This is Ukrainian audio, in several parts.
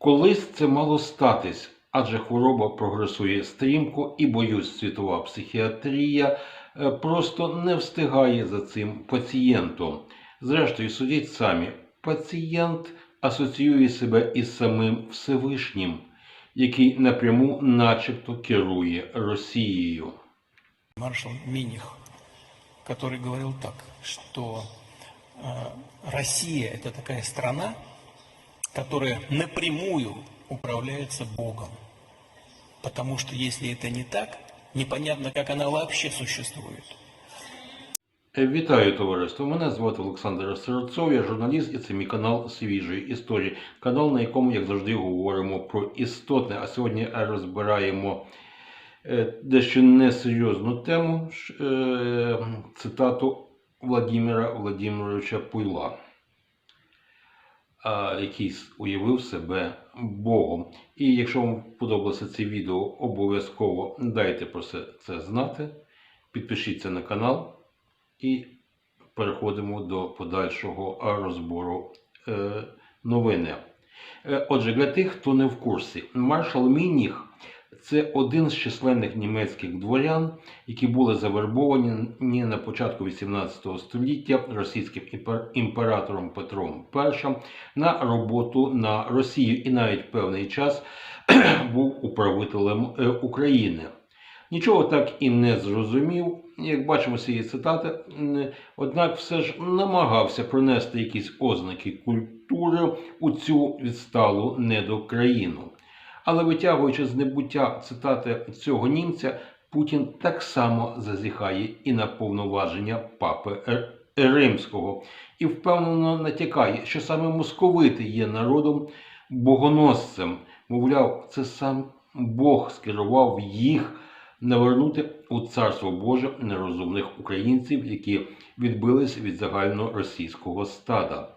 Колись це мало статись, адже хвороба прогресує стрімко і боюсь, світова психіатрія е, просто не встигає за цим пацієнтом. Зрештою, судіть самі, пацієнт асоціює себе із самим Всевишнім, який напряму начебто керує Росією. маршал Миних, который говорил так, что э, Россия это такая страна, которая напрямую управляется Богом. Потому что если это не так, непонятно, как она вообще существует. Е, Вітаю товариство! Мене звати Олександр Сиротцов, я журналіст і це мій канал свіжої історії. Канал, на якому, як завжди, говоримо про істотне. А сьогодні розбираємо е, дещо несерйозну тему е, цитату Владимира Владимировича Пуйла, який уявив себе Богом. І якщо вам подобалося це відео, обов'язково дайте про це, це знати. Підпишіться на канал і переходимо до подальшого розбору е, новини. Е, Отже, для тих, хто не в курсі, маршал Мініх це один з численних німецьких дворян, які були завербовані на початку 18 століття російським імператором Петром І на роботу на Росію і навіть певний час був управителем е, України. Нічого так і не зрозумів, як бачимо з цієї цитати, однак все ж намагався принести якісь ознаки культури у цю відсталу недокраїну. Але витягуючи з небуття цитати цього німця, Путін так само зазіхає і на повноваження папи Римського і впевнено натякає, що саме московити є народом богоносцем. Мовляв, це сам Бог скерував їх навернути у царство Боже нерозумних українців, які відбились від загальноросійського стада.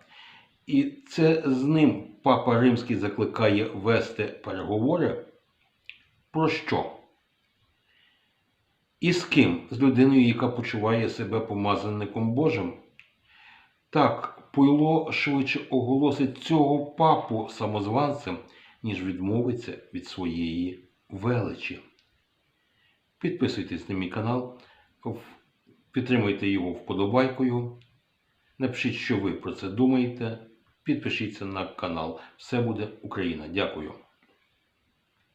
І це з ним папа Римський закликає вести переговори. Про що? І з ким? З людиною, яка почуває себе помазанником Божим? Так, Пуйло швидше оголосить цього папу самозванцем, ніж відмовиться від своєї величі. Підписуйтесь на мій канал, підтримуйте його вподобайкою. Напишіть, що ви про це думаєте. Підпишіться на канал. Все буде Україна. Дякую.